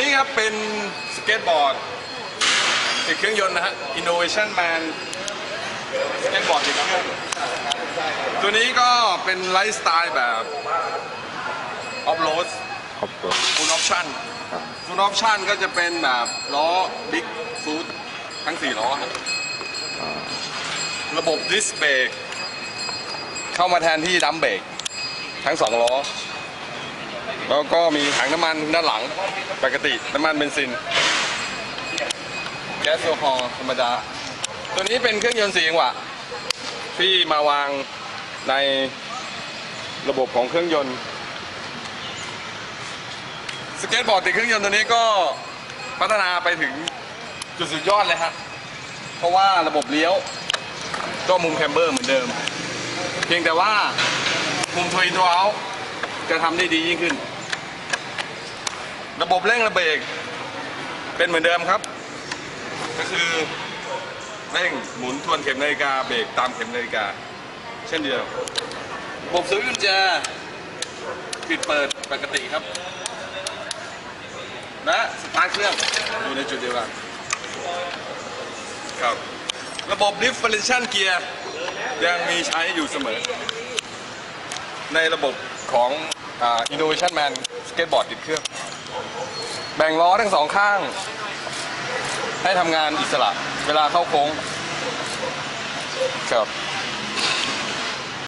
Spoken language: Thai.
นี้ครับเป็นสเก็ตบอร์ดติดเครื่องยนต์นะฮะ Innovation Man สเก็ตบอร์ดติดเครื่องตัวนี้ก็เป็นไลฟ์สไตล์แบบออฟโรดครอบครัวฟูลออปชั่นฟูลออปชั่นก็จะเป็นแบบล้อบิ๊กฟูดทั้ง4ล้อครับระบบดิสเบรกเข้ามาแทนที่ดัมเบรกทั้ง 2 ล้อ แล้วก็มีถังน้ำมันด้านหลังปกติน้ำมันเบนซิน แก๊สโซฮอลธรรมดา ตัวนี้เป็นเครื่องยนต์สี่จังหวะที่มาวางในระบบของเครื่องยนต์ สเก็ตบอร์ดติดเครื่องยนต์ตัวนี้ก็พัฒนาไปถึงจุดสุดยอดเลยฮะเพราะว่าระบบเลี้ยวก็มุมแคมเบอร์เหมือนเดิม เพียงแต่ว่ามุมทวินทวเอาจะทำได้ดียิ่งขึ้น ระบบเร่งระเบรกเป็นเหมือนเดิมครับ ก็คือเร่งหมุนทวนเข็มนาฬิกาเบรกตามเข็มนาฬิกา เช่นเดียวระบบสวิตช์กุญแจปิดเปิดปกติครับ และสตาร์ทเครื่องอยู่ในจุดเดียวกันครับ ระบบ differential gear ยังมีใช้อยู่เสมอ ในระบบของอ่า innovation man skateboard ติดเครื่อง แบ่งล้อทั้งสองข้าง ให้ทำงานอิสระ เวลาเข้าโค้งครับ